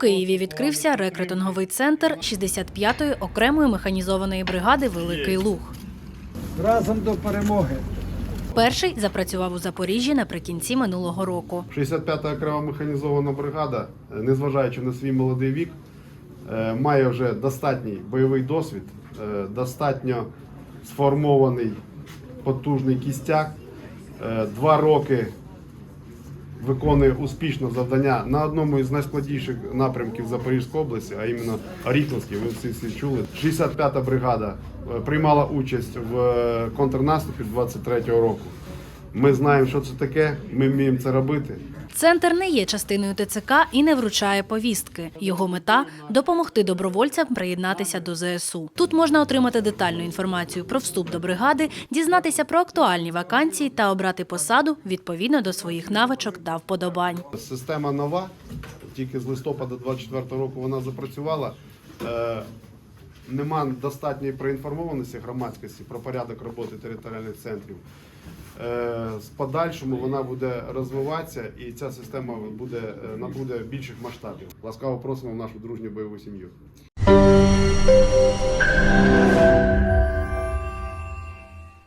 Києві відкрився рекрутинговий центр 65-ї окремої механізованої бригади Великий Луг. Разом до перемоги. Перший запрацював у Запоріжжі наприкінці минулого року. 65-та окрема механізована бригада, е, незважаючи на свій молодий вік, е, має вже достатній бойовий досвід, е, достатньо сформований потужний кістяк. Два роки виконує успішно завдання на одному із найскладніших напрямків Запорізької області, а іменно Оріховський, ви всі, всі чули. 65-та бригада е, приймала участь в е, контрнаступі 23-го року. Ми знаємо, що це таке, ми вміємо це робити. Центр не є частиною ТЦК і не вручає повістки. Його мета допомогти добровольцям приєднатися до ЗСУ. Тут можна отримати детальну інформацію про вступ до бригади, дізнатися про актуальні вакансії та обрати посаду відповідно до своїх навичок та вподобань. Система нова, тільки з листопада 24 року вона запрацювала. Нема достатньої проінформованості громадськості про порядок роботи територіальних центрів. Е, З подальшому вона буде розвиватися і ця система буде, е, набуде більших масштабів. Ласкаво просимо в нашу дружню бойову сім'ю.